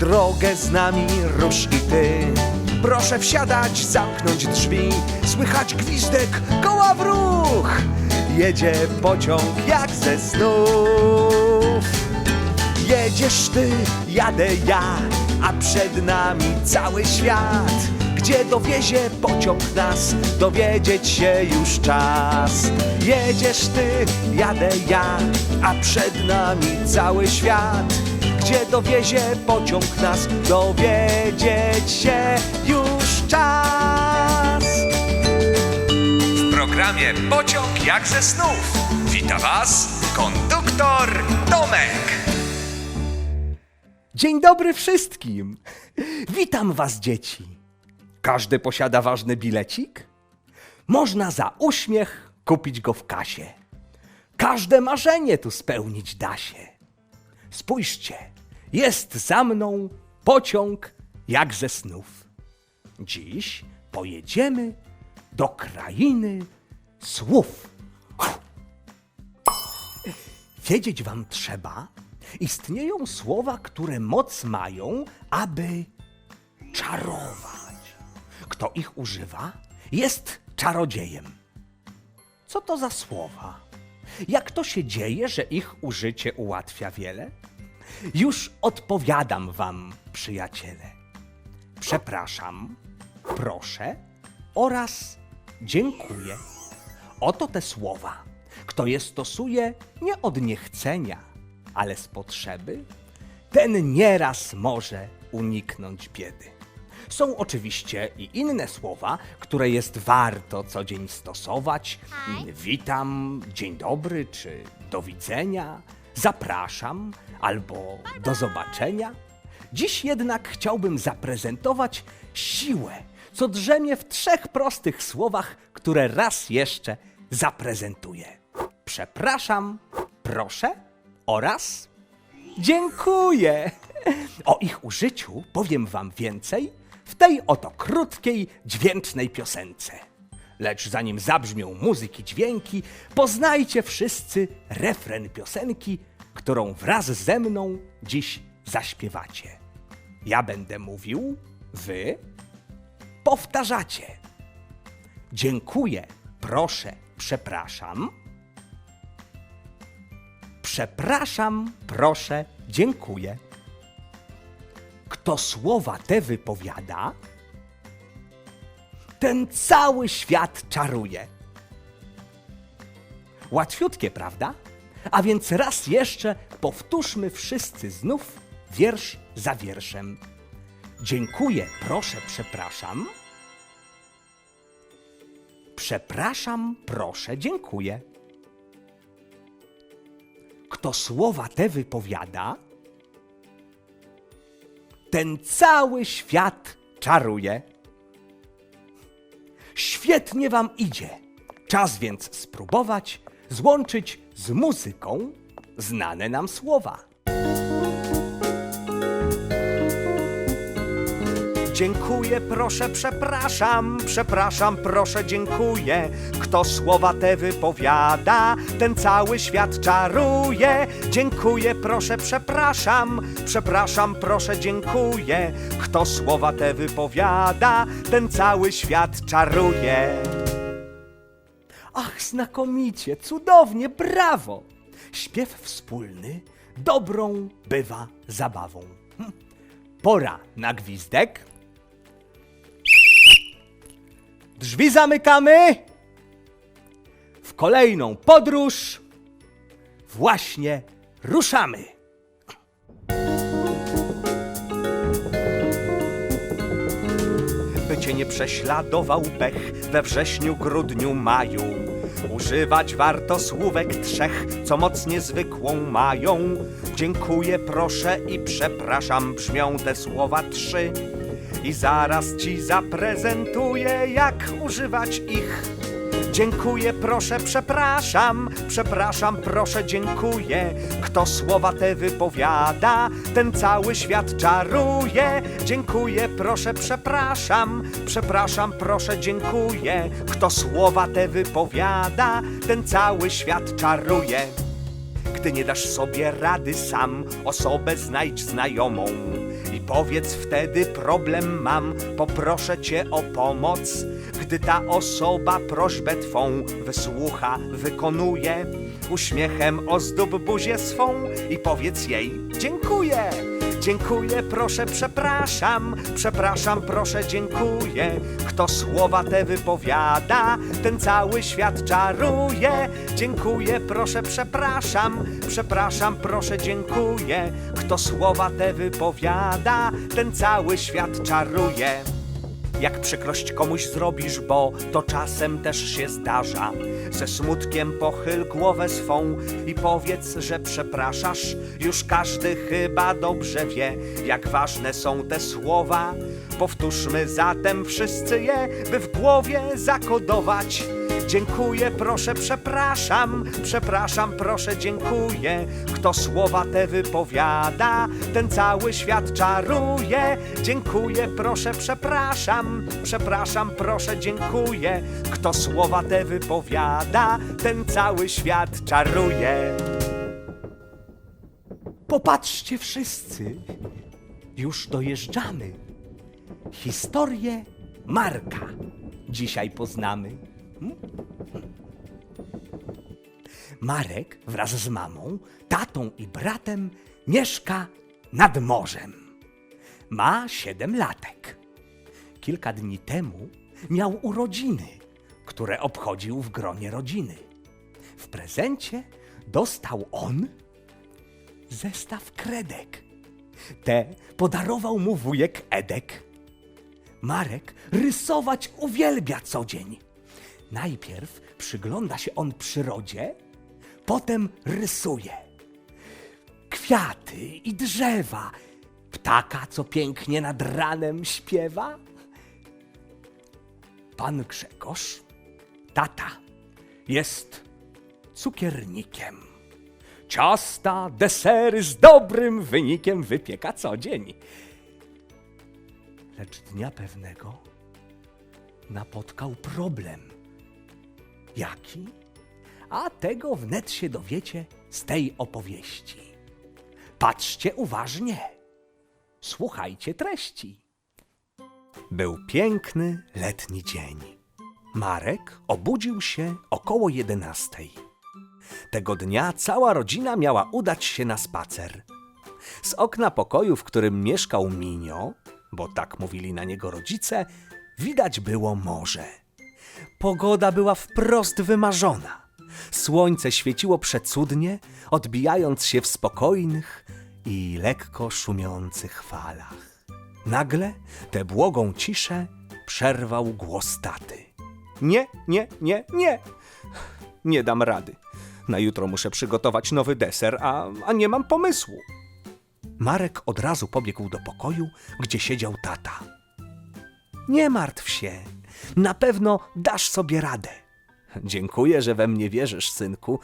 Drogę z nami rusz i ty. Proszę wsiadać, zamknąć drzwi. Słychać gwizdek, koła w ruch. Jedzie pociąg jak ze snów. Jedziesz ty, jadę ja, a przed nami cały świat. Gdzie dowiezie pociąg nas, dowiedzieć się już czas. Jedziesz ty, jadę ja, a przed nami cały świat. Gdzie dowiezie pociąg nas, dowiedzieć się już czas. W programie Pociąg jak ze snów wita Was konduktor Tomek. Dzień dobry wszystkim! Witam Was, dzieci. Każdy posiada ważny bilecik? Można za uśmiech kupić go w kasie. Każde marzenie tu spełnić da się. Spójrzcie, jest za mną pociąg jak ze snów. Dziś pojedziemy do krainy słów. Wiedzieć wam trzeba, istnieją słowa, które moc mają, aby czarować. Kto ich używa, jest czarodziejem. Co to za słowa? Jak to się dzieje, że ich użycie ułatwia wiele? Już odpowiadam wam, przyjaciele. Przepraszam, proszę oraz dziękuję. Oto te słowa. Kto je stosuje nie od niechcenia, ale z potrzeby, ten nieraz może uniknąć biedy. Są oczywiście i inne słowa, które jest warto co dzień stosować. Witam, dzień dobry, czy do widzenia, zapraszam albo do zobaczenia. Dziś jednak chciałbym zaprezentować siłę, co drzemie w trzech prostych słowach, które raz jeszcze zaprezentuję. Przepraszam, proszę oraz dziękuję. O ich użyciu powiem wam więcej w tej oto krótkiej, dźwięcznej piosence. Lecz zanim zabrzmią muzyki dźwięki, poznajcie wszyscy refren piosenki, którą wraz ze mną dziś zaśpiewacie. Ja będę mówił, wy powtarzacie. Dziękuję, proszę, przepraszam. Przepraszam, proszę, dziękuję. Kto słowa te wypowiada, ten cały świat czaruje. Łatwiutkie, prawda? A więc raz jeszcze powtórzmy wszyscy znów wiersz za wierszem. Dziękuję, proszę, przepraszam. Przepraszam, proszę, dziękuję. Kto słowa te wypowiada, ten cały świat czaruje. Świetnie wam idzie. Czas więc spróbować złączyć z muzyką znane nam słowa. Dziękuję, proszę, przepraszam, przepraszam, proszę, dziękuję. Kto słowa te wypowiada, ten cały świat czaruje. Dziękuję, proszę, przepraszam, przepraszam, proszę, dziękuję. Kto słowa te wypowiada, ten cały świat czaruje. Ach, znakomicie, cudownie, brawo! Śpiew wspólny dobrą bywa zabawą. Hm. Pora na gwizdek. Drzwi zamykamy. W kolejną podróż właśnie ruszamy. Cię nie prześladował pech we wrześniu, grudniu, maju. Używać warto słówek trzech, co moc niezwykłą mają. Dziękuję, proszę i przepraszam, brzmią te słowa trzy. I zaraz ci zaprezentuję, jak używać ich. Dziękuję, proszę, przepraszam, przepraszam, proszę, dziękuję. Kto słowa te wypowiada, ten cały świat czaruje. Dziękuję, proszę, przepraszam, przepraszam, proszę, dziękuję. Kto słowa te wypowiada, ten cały świat czaruje. Gdy nie dasz sobie rady sam, osobę znajdź znajomą powiedz wtedy problem mam, poproszę cię o pomoc. Gdy ta osoba prośbę twą wysłucha, wykonuje, uśmiechem ozdób buzię swą i powiedz jej dziękuję. Dziękuję, proszę, przepraszam, przepraszam, proszę, dziękuję. Kto słowa te wypowiada, ten cały świat czaruje. Dziękuję, proszę, przepraszam, przepraszam, proszę, dziękuję. Kto słowa te wypowiada, ten cały świat czaruje. Jak przykrość komuś zrobisz, bo to czasem też się zdarza. Ze smutkiem pochyl głowę swą i powiedz, że przepraszasz. Już każdy chyba dobrze wie, jak ważne są te słowa. Powtórzmy zatem wszyscy je, by w głowie zakodować. Dziękuję, proszę, przepraszam, przepraszam, proszę, dziękuję. Kto słowa te wypowiada, ten cały świat czaruje. Dziękuję, proszę, przepraszam, przepraszam, proszę, dziękuję. Kto słowa te wypowiada, ten cały świat czaruje. Popatrzcie wszyscy, już dojeżdżamy. Historię Marka dzisiaj poznamy. Marek wraz z mamą, tatą i bratem mieszka nad morzem. Ma siedem latek. Kilka dni temu miał urodziny, które obchodził w gronie rodziny. W prezencie dostał on zestaw kredek. Te podarował mu wujek Edek. Marek rysować uwielbia co dzień. Najpierw przygląda się on przyrodzie, potem rysuje. Kwiaty i drzewa, ptaka, co pięknie nad ranem śpiewa. Pan Grzegorz, tata, jest cukiernikiem. Ciasta, desery z dobrym wynikiem wypieka co dzień. Lecz dnia pewnego napotkał problem. Jaki? A tego wnet się dowiecie z tej opowieści. Patrzcie uważnie. Słuchajcie treści. Był piękny letni dzień. Marek obudził się około jedenastej. Tego dnia cała rodzina miała udać się na spacer. Z okna pokoju, w którym mieszkał Minio, bo tak mówili na niego rodzice, widać było morze. Pogoda była wprost wymarzona. Słońce świeciło przecudnie, odbijając się w spokojnych i lekko szumiących falach. Nagle tę błogą ciszę przerwał głos taty. Nie, nie, nie, nie. Nie dam rady. Na jutro muszę przygotować nowy deser, a, a nie mam pomysłu. Marek od razu pobiegł do pokoju, gdzie siedział tata. Nie martw się, na pewno dasz sobie radę. Dziękuję, że we mnie wierzysz, synku,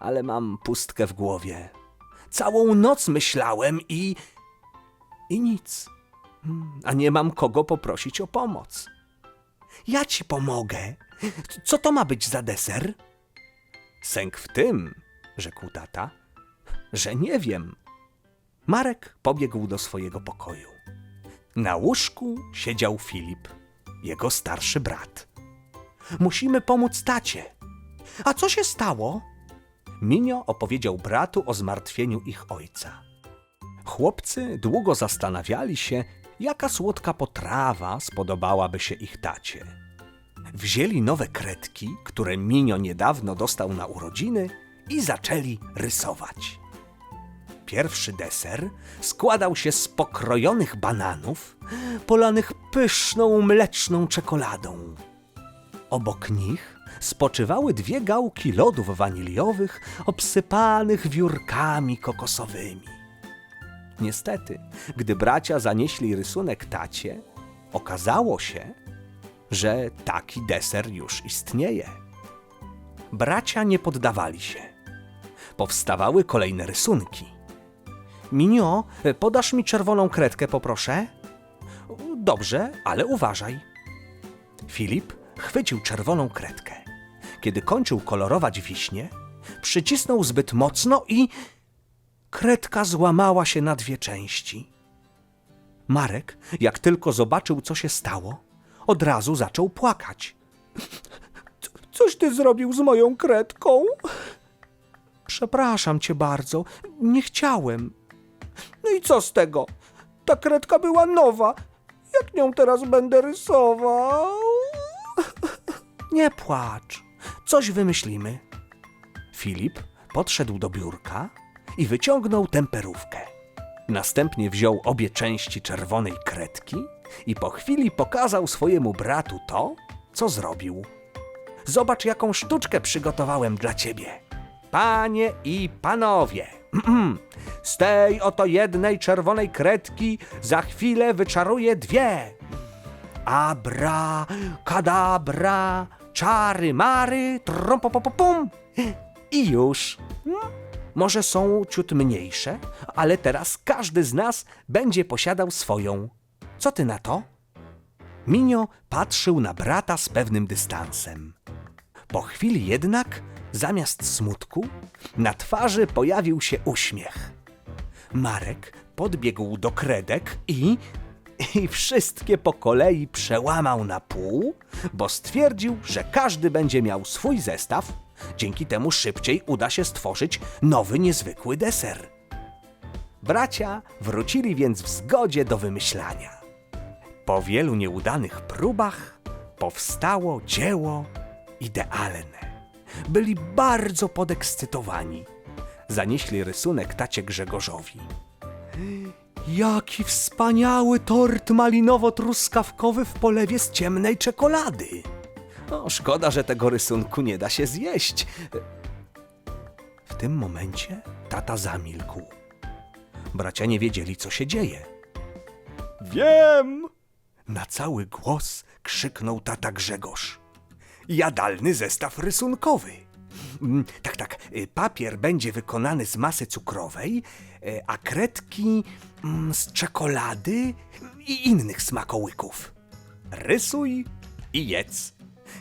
ale mam pustkę w głowie. Całą noc myślałem i. i nic. A nie mam kogo poprosić o pomoc. Ja ci pomogę. Co to ma być za deser? Sęk w tym, rzekł tata, że nie wiem. Marek pobiegł do swojego pokoju. Na łóżku siedział Filip, jego starszy brat. Musimy pomóc tacie. A co się stało? Minio opowiedział bratu o zmartwieniu ich ojca. Chłopcy długo zastanawiali się, jaka słodka potrawa spodobałaby się ich tacie. Wzięli nowe kredki, które Minio niedawno dostał na urodziny i zaczęli rysować. Pierwszy deser składał się z pokrojonych bananów, polanych pyszną mleczną czekoladą. Obok nich spoczywały dwie gałki lodów waniliowych, obsypanych wiórkami kokosowymi. Niestety, gdy bracia zanieśli rysunek tacie, okazało się, że taki deser już istnieje. Bracia nie poddawali się. Powstawały kolejne rysunki. Minio, podasz mi czerwoną kredkę, poproszę? Dobrze, ale uważaj. Filip chwycił czerwoną kredkę. Kiedy kończył kolorować wiśnie, przycisnął zbyt mocno i kredka złamała się na dwie części. Marek, jak tylko zobaczył, co się stało, od razu zaczął płakać. "Co- Coś ty zrobił z moją kredką? Przepraszam cię bardzo, nie chciałem. No i co z tego? Ta kredka była nowa. Jak nią teraz będę rysował? Nie płacz, coś wymyślimy. Filip podszedł do biurka i wyciągnął temperówkę. Następnie wziął obie części czerwonej kredki i po chwili pokazał swojemu bratu to, co zrobił. Zobacz, jaką sztuczkę przygotowałem dla ciebie. Panie i panowie, z tej oto jednej czerwonej kredki za chwilę wyczaruję dwie. Abra, kadabra, czary, mary, trompopopopum. I już. Hmm? Może są ciut mniejsze, ale teraz każdy z nas będzie posiadał swoją. Co ty na to? Minio patrzył na brata z pewnym dystansem. Po chwili jednak, zamiast smutku, na twarzy pojawił się uśmiech. Marek podbiegł do kredek i. i wszystkie po kolei przełamał na pół, bo stwierdził, że każdy będzie miał swój zestaw, dzięki temu szybciej uda się stworzyć nowy, niezwykły deser. Bracia wrócili więc w zgodzie do wymyślania. Po wielu nieudanych próbach powstało dzieło idealne. Byli bardzo podekscytowani. Zanieśli rysunek tacie Grzegorzowi. Jaki wspaniały tort malinowo-truskawkowy w polewie z ciemnej czekolady. O, szkoda, że tego rysunku nie da się zjeść. W tym momencie tata zamilkł. Bracia nie wiedzieli, co się dzieje. Wiem! Na cały głos krzyknął tata Grzegorz. Jadalny zestaw rysunkowy. Mm, Tak, tak. y, Papier będzie wykonany z masy cukrowej, y, a kredki mm, z czekolady i innych smakołyków. Rysuj i jedz.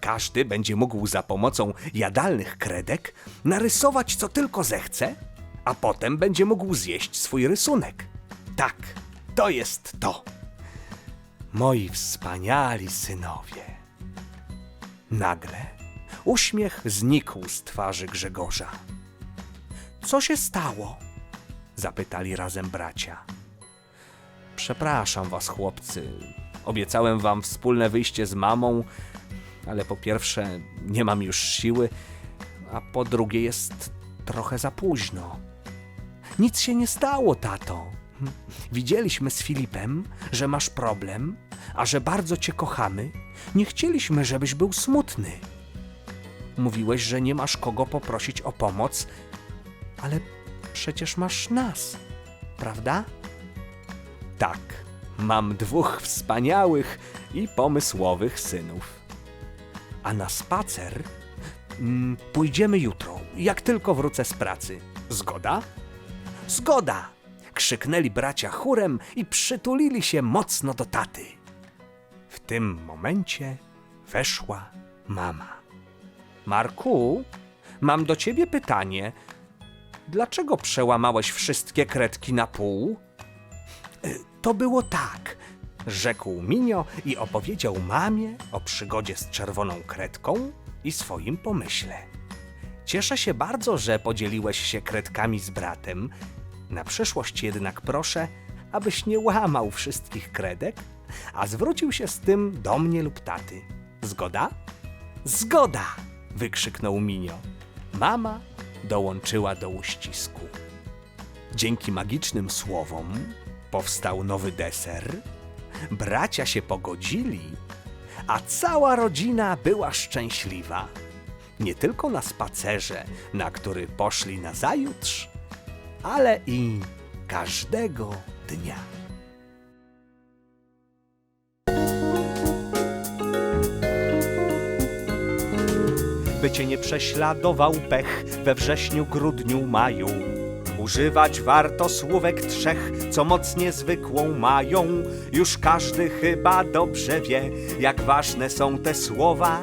Każdy będzie mógł za pomocą jadalnych kredek narysować co tylko zechce, a potem będzie mógł zjeść swój rysunek. Tak, to jest to. Moi wspaniali synowie. Nagle uśmiech znikł z twarzy Grzegorza. Co się stało? Zapytali razem bracia. Przepraszam was, chłopcy. Obiecałem wam wspólne wyjście z mamą, ale po pierwsze nie mam już siły, a po drugie jest trochę za późno. Nic się nie stało, tato. Widzieliśmy z Filipem, że masz problem, a że bardzo cię kochamy. Nie chcieliśmy, żebyś był smutny. Mówiłeś, że nie masz kogo poprosić o pomoc, ale przecież masz nas, prawda? Tak, mam dwóch wspaniałych i pomysłowych synów. A na spacer mm, pójdziemy jutro, jak tylko wrócę z pracy. Zgoda? Zgoda! Krzyknęli bracia chórem i przytulili się mocno do taty. W tym momencie weszła mama. Marku, mam do ciebie pytanie. Dlaczego przełamałeś wszystkie kredki na pół? Y, To było tak, rzekł Minio i opowiedział mamie o przygodzie z czerwoną kredką i swoim pomyśle. Cieszę się bardzo, że podzieliłeś się kredkami z bratem. Na przyszłość jednak proszę, abyś nie łamał wszystkich kredek, a zwrócił się z tym do mnie lub taty. Zgoda? Zgoda! wykrzyknął Minio. Mama dołączyła do uścisku. Dzięki magicznym słowom powstał nowy deser, bracia się pogodzili, a cała rodzina była szczęśliwa. Nie tylko na spacerze, na który poszli na zajutrz, ale i każdego dnia. by cię nie prześladował pech we wrześniu, grudniu, maju. Używać warto słówek trzech, co moc niezwykłą mają. Już każdy chyba dobrze wie, jak ważne są te słowa.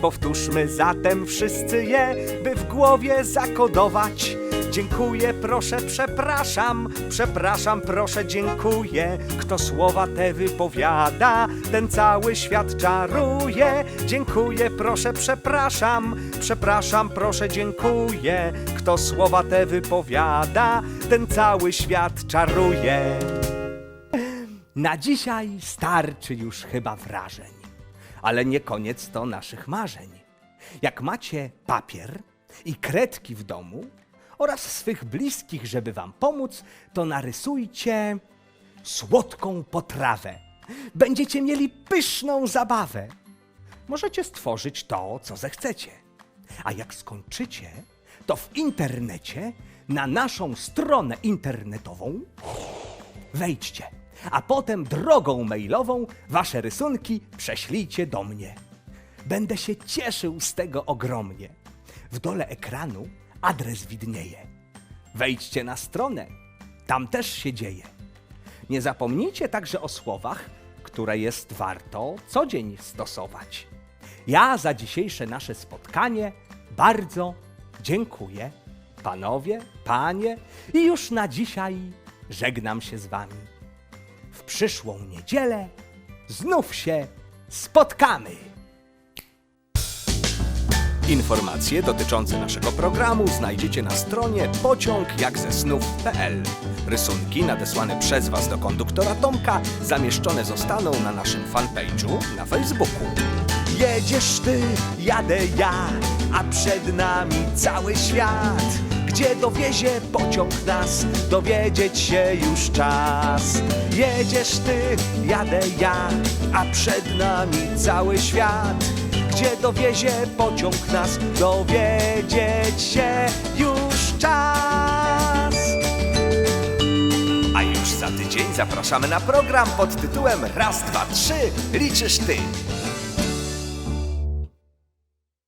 Powtórzmy zatem wszyscy je, by w głowie zakodować. Dziękuję, proszę, przepraszam, przepraszam, proszę, dziękuję. Kto słowa te wypowiada, ten cały świat czaruje. Dziękuję, proszę, przepraszam, przepraszam, proszę, dziękuję. Kto słowa te wypowiada, ten cały świat czaruje. Na dzisiaj starczy już chyba wrażeń, ale nie koniec to naszych marzeń. Jak macie papier i kredki w domu oraz swych bliskich, żeby wam pomóc, to narysujcie słodką potrawę. Będziecie mieli pyszną zabawę. Możecie stworzyć to, co zechcecie. A jak skończycie, to w internecie na naszą stronę internetową wejdźcie, a potem drogą mailową wasze rysunki prześlijcie do mnie. Będę się cieszył z tego ogromnie. W dole ekranu adres widnieje. Wejdźcie na stronę, tam też się dzieje. Nie zapomnijcie także o słowach, które jest warto co dzień stosować. Ja za dzisiejsze nasze spotkanie bardzo dziękuję. Panowie, panie, i już na dzisiaj żegnam się z wami. W przyszłą niedzielę znów się spotkamy. Informacje dotyczące naszego programu znajdziecie na stronie pociągjakzesnów.pl. Rysunki nadesłane przez Was do konduktora Tomka zamieszczone zostaną na naszym fanpage'u na Facebooku. Jedziesz ty, jadę ja, a przed nami cały świat. Gdzie dowiezie pociąg nas, dowiedzieć się już czas. Jedziesz ty, jadę ja, a przed nami cały świat. Dowiezie pociąg nas, dowiedzieć się już czas. A już za tydzień zapraszamy na program pod tytułem Raz, dwa, trzy, liczysz ty.